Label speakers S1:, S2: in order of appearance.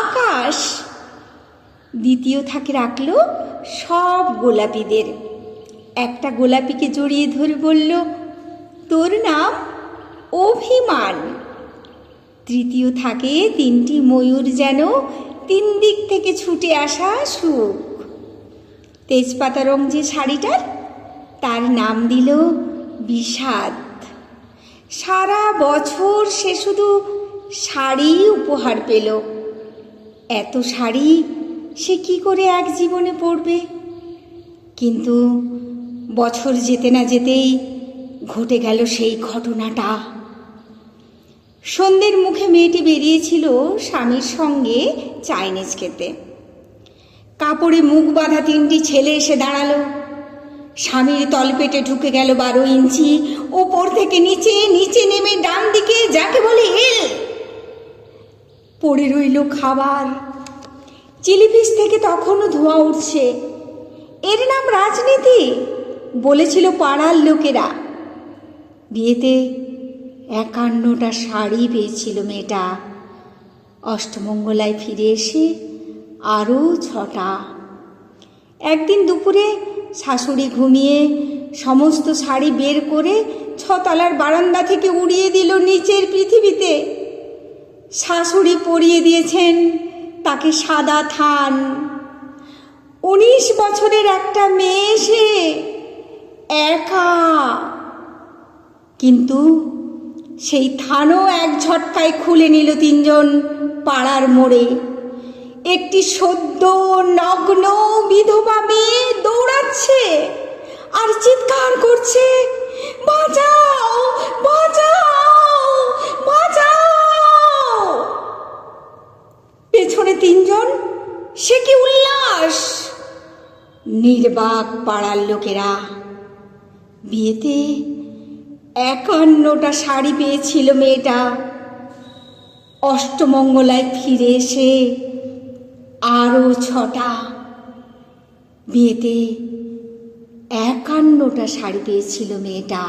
S1: আকাশ। দ্বিতীয় থাকে রাখল সব গোলাপিদের। একটা গোলাপিকে জড়িয়ে ধরে বলল, তোর নাম অভিমান। তৃতীয় থাকে তিনটি ময়ূর যেন তিন দিক থেকে ছুটে আসা সুখ। তেজপাতা রং যে শাড়িটার, তার নাম দিল বিষাদ। সারা বছর সে শুধু শাড়ি উপহার পেল। এত শাড়ি, সে কি করে এক জীবনে পড়বে কিন্তু বছর যেতে না যেতেই ঘটে গেল সেই ঘটনাটা। সন্ধ্যের মুখে মেয়েটি বেরিয়েছিল স্বামীর সঙ্গে চাইনিজ খেতে। কাপড়ে মুখ বাঁধা তিনটি ছেলে এসে দাঁড়াল। স্বামীর তলপেটে ঢুকে গেল বারো ইঞ্চি, ওপর থেকে নিচে নিচে নেমে ডান দিকে যাকে বলে হেল। পড়ে রইল খাবার। চিলিফিস থেকে তখনও ধোঁয়া উঠছে। এর নাম রাজনীতি, বলেছিল পাড়ার লোকেরা। বিয়েতে একান্নটা শাড়ি পেয়েছিল মেয়েটা। অষ্টমঙ্গলায় ফিরে এসে আরও ছটা। একদিন দুপুরে শাশুড়ি ঘুমিয়ে সমস্ত শাড়ি বের করে ছতলার বারান্দা থেকে উড়িয়ে দিল নিচের পৃথিবীতে। শাশুড়ি পরিয়ে দিয়েছেন তাকে সাদা থান। উনিশ বছরের একটা মেয়ে সে একা। কিন্তু সেই থানও এক ঝটকায় খুলে নিল তিনজন পাড়ার মোড়ে। একটি সদ্য নগ্ন বিধবা মেয়ে দৌড়াচ্ছে আর চিৎকার করছে। সে কি উল্লাস নির্বাক পাড়ার লোকেরা, বিয়েতে একান্নটা শাড়ি পেয়েছিল মেয়েটা। অষ্টমঙ্গলায় ফিরে এসে আরও ছটা। বিয়েতে একান্নটা শাড়ি পেয়েছিল মেয়েটা।